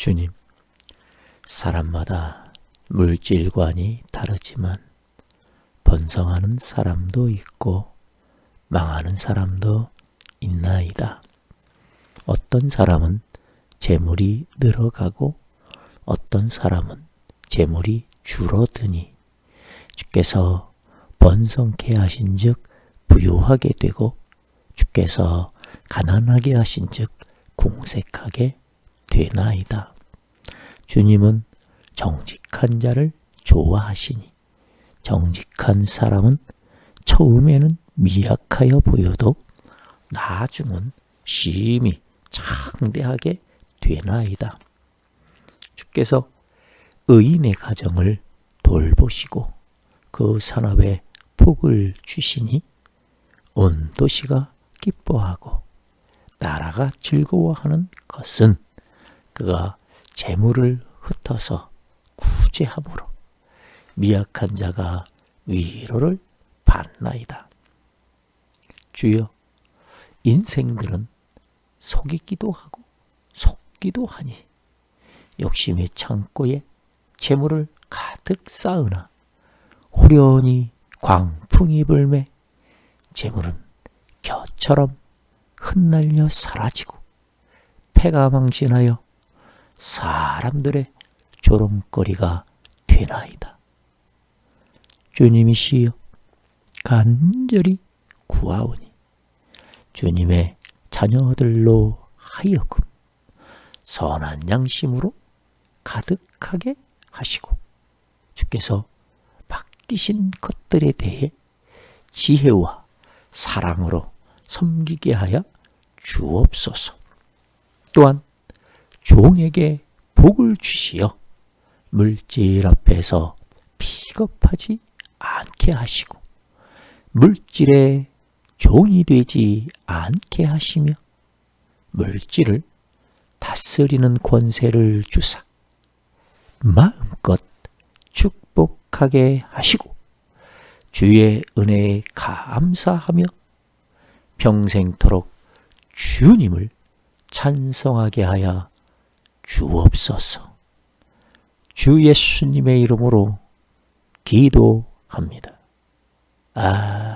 주님, 사람마다 물질관이 다르지만 번성하는 사람도 있고 망하는 사람도 있나이다. 어떤 사람은 재물이 늘어가고 어떤 사람은 재물이 줄어드니 주께서 번성케 하신즉 부유하게 되고 주께서 가난하게 하신즉 궁색하게 되나이다. 주님은 정직한 자를 좋아하시니 정직한 사람은 처음에는 미약하여 보여도 나중은 심히 창대하게 되나이다. 주께서 의인의 가정을 돌보시고 그 산업에 복을 주시니 온 도시가 기뻐하고 나라가 즐거워하는 것은 그가 재물을 흩어서 구제함으로 미약한 자가 위로를 받나이다. 주여, 인생들은 속이기도 하고 속기도 하니 욕심의 창고에 재물을 가득 쌓으나 후련히 광풍이 불매 재물은 겨처럼 흩날려 사라지고 패가 망신하여 사람들의 조롱거리가 되나이다. 주님이시여 간절히 구하오니 주님의 자녀들로 하여금 선한 양심으로 가득하게 하시고 주께서 맡기신 것들에 대해 지혜와 사랑으로 섬기게 하여 주옵소서. 또한 종에게 복을 주시어 물질 앞에서 비겁하지 않게 하시고 물질의 종이 되지 않게 하시며 물질을 다스리는 권세를 주사 마음껏 축복하게 하시고 주의 은혜에 감사하며 평생토록 주님을 찬송하게 하여 주옵소서. 주 예수님의 이름으로 기도합니다. 아.